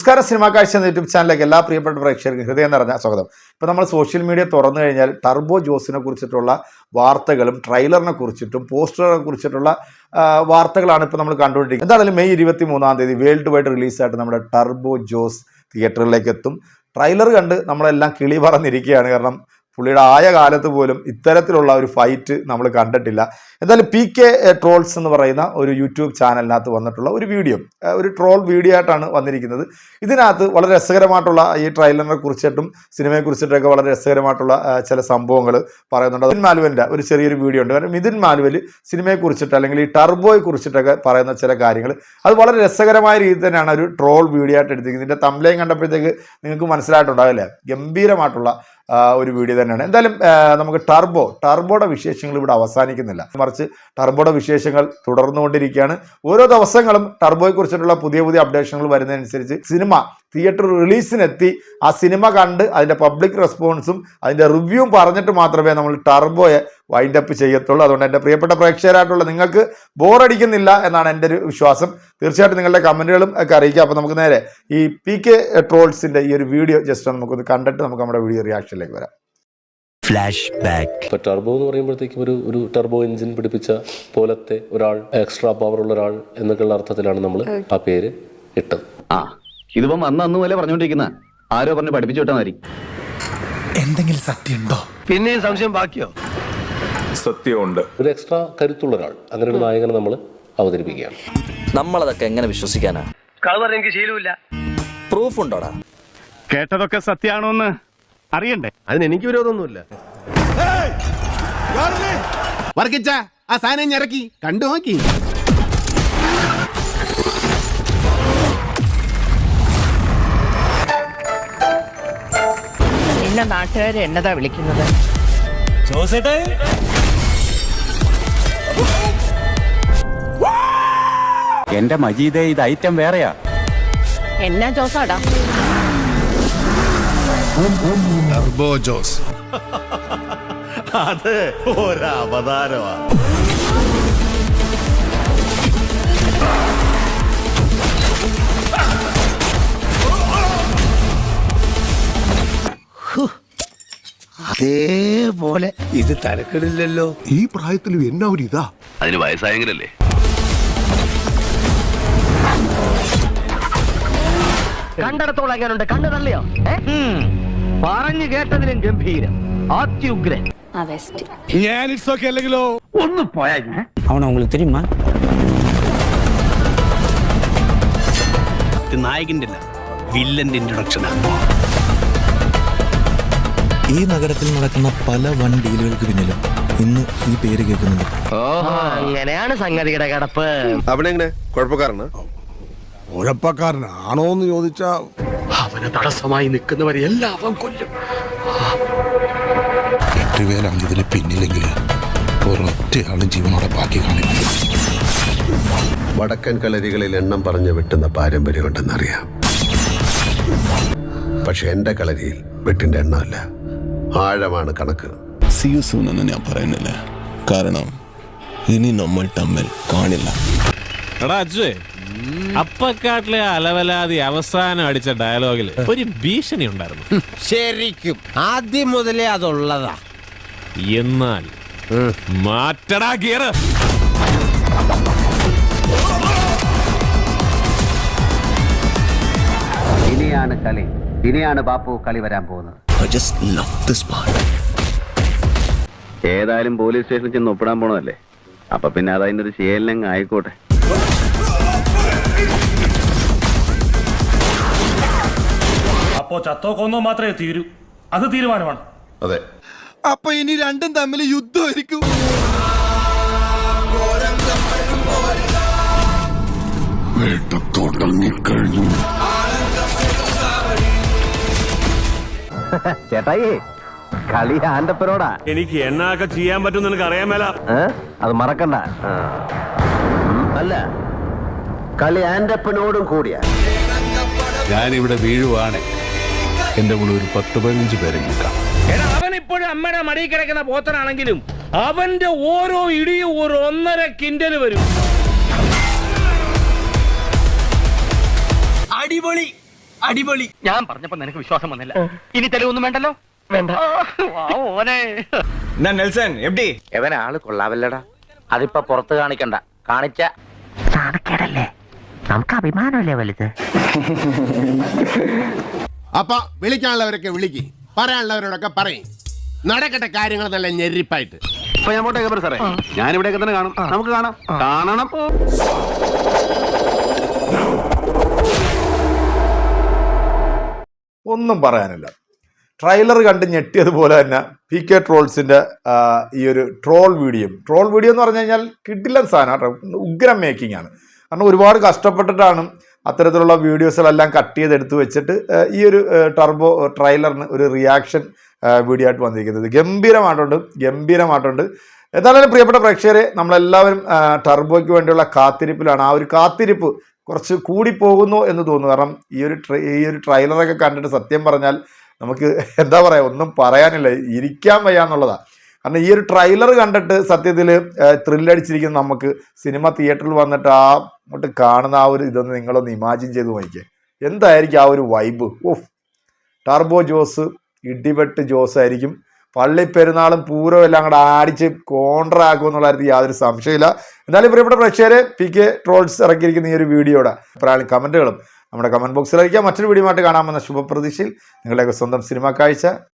നമസ്കാരം. സിനിമാ കാഴ്ച എന്ന യൂട്യൂബ് ചാനലിലേക്ക് എല്ലാ പ്രിയപ്പെട്ട പ്രേക്ഷകർക്കും ഹൃദയം നിറഞ്ഞ സ്വാഗതം. ഇപ്പോൾ നമ്മൾ സോഷ്യൽ മീഡിയ തുറന്നു കഴിഞ്ഞാൽ ടർബോ ജോസിനെ കുറിച്ചിട്ടുള്ള വാർത്തകളും ട്രെയിലറിനെ കുറിച്ചിട്ടും പോസ്റ്ററിനെ കുറിച്ചിട്ടുള്ള വാർത്തകളാണ് ഇപ്പോൾ നമ്മൾ കണ്ടുകൊണ്ടിരിക്കുന്നത്. എന്തായാലും മെയ് ഇരുപത്തി മൂന്നാം തീയതി വേൾഡ് വൈഡ് റിലീസായിട്ട് നമ്മുടെ ടർബോ ജോസ് തിയേറ്ററിലേക്ക് എത്തും ട്രെയിലർ കണ്ട് നമ്മളെല്ലാം കിളി പറന്നിരിക്കുകയാണ്. കാരണം പുള്ളിയുടെ ആയ കാലത്ത് പോലും ഇത്തരത്തിലുള്ള ഒരു ഫൈറ്റ് നമ്മൾ കണ്ടിട്ടില്ല. എന്തായാലും പി കെ ട്രോൾസ് എന്ന് പറയുന്ന ഒരു യൂട്യൂബ് ചാനലിനകത്ത് വന്നിട്ടുള്ള ഒരു വീഡിയോ ഒരു ട്രോൾ വീഡിയോ ആയിട്ടാണ് വന്നിരിക്കുന്നത്. ഇതിനകത്ത് വളരെ രസകരമായിട്ടുള്ള ഈ ട്രെയിലറിനെ കുറിച്ചിട്ടും സിനിമയെ കുറിച്ചിട്ടൊക്കെ വളരെ രസകരമായിട്ടുള്ള ചില സംഭവങ്ങൾ പറയുന്നുണ്ട്. മിഥുൻ മാലുവിന്റെ ഒരു ചെറിയൊരു വീഡിയോ ഉണ്ട്. കാരണം മിഥുൻ മാലുവൽ സിനിമയെ കുറിച്ചിട്ട് അല്ലെങ്കിൽ ഈ ടർബോയെ കുറിച്ചിട്ടൊക്കെ പറയുന്ന ചില കാര്യങ്ങൾ അത് വളരെ രസകരമായ രീതിയിൽ തന്നെയാണ് ഒരു ട്രോൾ വീഡിയോ ആയിട്ട് എടുത്തിരിക്കുന്നത്. ഇതിന്റെ തമ്പ്ലയും കണ്ടപ്പോഴത്തേക്ക് നിങ്ങൾക്ക് മനസ്സിലായിട്ടുണ്ടാവില്ലേ ഗംഭീരമായിട്ടുള്ള ഒരു വീഡിയോ തന്നെയാണ്. എന്തായാലും നമുക്ക് ടർബോ ടർബോയുടെ വിശേഷങ്ങൾ ഇവിടെ അവസാനിക്കുന്നില്ല. മറിച്ച് ടർബോയുടെ വിശേഷങ്ങൾ തുടർന്നുകൊണ്ടിരിക്കുകയാണ്. ഓരോ ദിവസങ്ങളും ടർബോയെക്കുറിച്ചിട്ടുള്ള പുതിയ പുതിയ അപ്ഡേഷനുകൾ വരുന്നതനുസരിച്ച് സിനിമ തിയേറ്റർ റിലീസിനെത്തി ആ സിനിമ കണ്ട് അതിന്റെ പബ്ലിക് റെസ്പോൺസും അതിന്റെ റിവ്യൂവും പറഞ്ഞിട്ട് മാത്രമേ നമ്മൾ ടർബോയെ വൈൻഡ് അപ്പ് ചെയ്യത്തുള്ളൂ. അതുകൊണ്ട് എന്റെ പ്രിയപ്പെട്ട പ്രേക്ഷകരായിട്ടുള്ള നിങ്ങൾക്ക് ബോറടിക്കുന്നില്ല എന്നാണ് എന്റെ ഒരു വിശ്വാസം. തീർച്ചയായിട്ടും നിങ്ങളുടെ കമന്റുകളും ഒക്കെ അറിയിക്കുക അപ്പോൾ നമുക്ക് നേരെ ഈ പി കെ ട്രോൾസിന്റെ ഈ ഒരു വീഡിയോ ജസ്റ്റ് നമുക്കൊന്ന് കണ്ടിട്ട് നമുക്ക് നമ്മുടെ വീഡിയോ റിയാക്ഷനിലേക്ക് വരാം. ഫ്ലാഷ് ബാക്ക് ഇപ്പൊ ടർബോ എന്ന് പറയുമ്പോഴത്തേക്കും ഒരു ഒരു ടർബോ എഞ്ചിൻ പിടിപ്പിച്ച പോലത്തെ ഒരാൾ എക്സ്ട്രാ പവർ ഉള്ള ഒരാൾ എന്നൊക്കെയുള്ള അർത്ഥത്തിലാണ് നമ്മൾ ആ പേര് ഇട്ടത്. ആ. ഇതിപ്പം അന്ന് അന്ന് പോലെ പറഞ്ഞോണ്ടിരിക്കുന്ന ആരോ പറഞ്ഞ് പഠിപ്പിച്ചു വിട്ടാൽ മതി. എന്തെങ്കിലും സത്യമുണ്ടോ? പിന്നെയും സംശയം ബാക്കിയോ? സത്യമുണ്ട്. ഒരു എക്സ്ട്രാ കരുത്തുള്ള ഒരാൾ അങ്ങനെ ഒരു നായകനെ നമ്മൾ അവതരിപ്പിക്കുകയാണ്. നമ്മളതൊക്കെ എങ്ങനെ വിശ്വസിക്കാനാ? കള പറഞ്ഞ എനിക്ക് ശീലമില്ല. പ്രൂഫ് ഉണ്ടോടാ കേട്ടതൊക്കെ സത്യാണോന്ന് അറിയണ്ടേ? അതിന് എനിക്ക് വിരോധമൊന്നുമില്ല. വർഗിച്ച ആ സാധനം ഞെറക്കി കണ്ടു നോക്കി. നിന്നെ നാട്ടുകാർ എന്നതാ വിളിക്കുന്നത്? എന്റെ മജീദേ ഇത് ഐറ്റം വേറെയാ. എന്നാ ജോസാടാ? ടർബോ ജോസ്. അത് ഒരവതാരമാ. അതേപോലെ ഇത് തരക്കെടില്ലല്ലോ. ഈ പ്രായത്തിലും എന്നാ ഒരു ഇതാ? അതിന് വയസ്സായെങ്കിലല്ലേ? കണ്ടിടത്തോളം എങ്ങനെയുണ്ട് കണ്ണു തള്ളിയോ? പറഞ്ഞു കേട്ടതിലും ഗംഭീരം. അത്യുഗ്രൻ ഞാൻ ഇറ്റ്സ് ഓക്കെ അല്ലെങ്കിലോ? ഒന്ന് പോയാ നായകന്റെ വില്ലന്റെ ഇൻട്രൊഡക്ഷനാ ഈ നഗരത്തിൽ നടക്കുന്ന പല വൻ ഡീലുകൾക്ക് പിന്നിലും ഇന്ന് ഈ പേര് കേൾക്കുന്നുണ്ട്. അങ്ങനെയാണ് സംഗതിയുടെ കടപ്പ്. അവിടെ എങ്ങനെ? കുഴപ്പക്കാരനാ? ഉഴപ്പക്കാരനാണോ എന്ന് ചോദിച്ചാ അവന് തടസ്സമായി നിൽക്കുന്നവരെ എല്ലാവരും കൊല്ലും. എട്ടുപേരാണ് ഇതിന് പിന്നിലെങ്കിൽ ഒരൊറ്റയാളും ജീവനോടെ ബാക്കി കാണില്ല വടക്കൻ കളരികളിൽ എണ്ണം പറഞ്ഞ് വെട്ടുന്ന പാരമ്പര്യം ഉണ്ടെന്നറിയാം പക്ഷെ എന്റെ കളരിയിൽ വെട്ടിന്റെ എണ്ണമല്ല. ആഴമാണ് കണക്ക്. സിയുസൂൻ എന്ന് ഞാൻ പറയുന്നില്ല? കാരണം ഇനി നമ്മൾ തമ്മിൽ കാണില്ല. എടാ അജുവേ അപ്പക്കാട്ടിലെ അലവലാതി അവസാനം അടിച്ച ഡയലോഗിൽ ഒരു ഭീഷണി ഉണ്ടായിരുന്നു. ശരിക്കും. ആദ്യം മുതലേ അതുള്ളതാ. എന്നാൽ മാറ്റടാ ഗിയർ ഇനിയാണ് കളി. ഇനിയാണ് ബാപ്പു കളി വരാൻ പോകുന്നത്. I just love this part. ഏതായാലും പോലീസ് സ്റ്റേഷനിൽ ചെന്ന് ഒപ്പിടാൻ പോണതല്ലേ? അപ്പൊ പിന്നെ അതതിന്റെ അതിന്റെ ഒരു ശീലനങ്ങ് ആയിക്കോട്ടെ. അപ്പോ ചത്തോ കൊന്നോ മാത്രമേ തീരൂ. അത് തീരുമാനമാണ്. അതെ. അപ്പൊ ഇനി രണ്ടും തമ്മിൽ യുദ്ധമായിരിക്കും തുടങ്ങിക്കഴിഞ്ഞു ചേട്ടായി കളി ആൻഡപ്പനോടാ എനിക്ക് എന്നാക്കെ ചെയ്യാൻ പറ്റും നിനക്ക് അറിയാൻ മേല. അത് മറക്കണ്ട. അല്ല കളി ആൻഡപ്പനോടും കൂടിയാ. ഞാനിവിടെ വീഴുവാണ്. എന്റെ കൂടെ ഒരു പത്ത് പതിനഞ്ച് പേരെ നിൽക്കാം. അവൻ ഇപ്പോഴും അമ്മയുടെ മടി കിടക്കുന്ന പോത്തനാണെങ്കിലും അവന്റെ ഓരോ ഇടിയും ഒരു ഒന്നര കിൻഡൽ വരും. അടിപൊളി. അടിപൊളി. ഞാൻ പറഞ്ഞപ്പോ നിനക്ക് വിശ്വാസം വന്നില്ല. ഇനി തെളിവൊന്നും വേണ്ടല്ലോ? വേണ്ട. ഓനെ നെൽസൺ എവിടെ? എവൻ ആൾ കൊള്ളാവല്ലടാ. അതിപ്പോ പുറത്ത് കാണിക്കണ്ട. കാണിച്ച. നാണക്കേടല്ലേ നമുക്ക് അഭിമാനമല്ലേ വലുത്? അപ്പൊ വിളിക്കാനുള്ളവരൊക്കെ വിളിക്ക്. പറയാനുള്ളവരോടൊക്കെ പറയും. നടക്കട്ടെ കാര്യങ്ങൾ നല്ല ഞെരിപ്പായിട്ട്. അപ്പൊ ഞാൻ പോട്ടെ ഗബ്ബർ സാറേ. ഞാൻ ഇവിടെയൊക്കെ തന്നെ കാണും. നമുക്ക് കാണാം. കാണണം. ഒന്നും പറയാനില്ല. ട്രെയിലർ കണ്ട് ഞെട്ടിയതുപോലെ തന്നെ പി കെ ട്രോൾസിന്റെ ഈ ഒരു ട്രോൾ വീഡിയോ ട്രോൾ വീഡിയോ എന്ന് പറഞ്ഞു കഴിഞ്ഞാൽ കിട്ടില്ല സാധനം ഉഗ്രം മേക്കിംഗ് ആണ്. കാരണം ഒരുപാട് കഷ്ടപ്പെട്ടിട്ടാണ് അത്തരത്തിലുള്ള വീഡിയോസുകളെല്ലാം കട്ട് ചെയ്തെടുത്ത് വെച്ചിട്ട് ഈ ഒരു ടർബോ ട്രെയിലറിന് ഒരു റിയാക്ഷൻ വീഡിയോ ആയിട്ട് വന്നിരിക്കുന്നത്. ഗംഭീരമായിട്ടുണ്ട് ഗംഭീരമായിട്ടുണ്ട്. എന്തായാലും പ്രിയപ്പെട്ട പ്രേക്ഷകരെ നമ്മളെല്ലാവരും ടർബോയ്ക്ക് വേണ്ടിയുള്ള കാത്തിരിപ്പിലാണ്. ആ ഒരു കാത്തിരിപ്പ് കുറച്ച് കൂടി പോകുന്നു എന്ന് തോന്നുന്നു. കാരണം ഈ ഒരു ഈ ഒരു ട്രailer-ഒക്കെ കണ്ടിട്ട് സത്യം പറഞ്ഞാൽ നമുക്ക് എന്താ പറയുക ഒന്നും പറയാനില്ല. ഇരിക്കാൻ വയ്യ എന്നുള്ളതാണ് കാരണം ഈ ഒരു ട്രെയിലർ കണ്ടിട്ട് സത്യത്തിൽ ത്രില്ലടിച്ചിരിക്കുന്ന നമുക്ക് സിനിമ തിയേറ്ററിൽ വന്നിട്ട് ആ അങ്ങോട്ട് കാണുന്ന ആ ഒരു ഇതൊന്ന് നിങ്ങളൊന്ന് ഇമാജിൻ ചെയ്ത് നോക്കിയേ എന്തായിരിക്കും ആ ഒരു വൈബ്? ഓഫ് ടർബോ ജോസ് ഇടിവെട്ട് ജോസ് ആയിരിക്കും പള്ളിപ്പെരുന്നാളും പൂരവും എല്ലാം കൂടെ ആടിച്ച് കോൺട്രാക്കും എന്നുള്ള കാര്യത്തിൽ യാതൊരു സംശയമില്ല എന്തായാലും പ്രിയപ്പെട്ട പ്രേക്ഷകരെ പി കെ ട്രോൾസ് ഇറക്കിയിരിക്കുന്ന ഈ ഒരു വീഡിയോയുടെ അഭിപ്രായം കമന്റുകളും നമ്മുടെ കമന്റ് ബോക്സിൽ മറ്റൊരു വീഡിയോ ആയിട്ട് കാണാമെന്ന ശുഭപ്രതീക്ഷയിൽ നിങ്ങളുടെയൊക്കെ സ്വന്തം സിനിമ കാഴ്ച.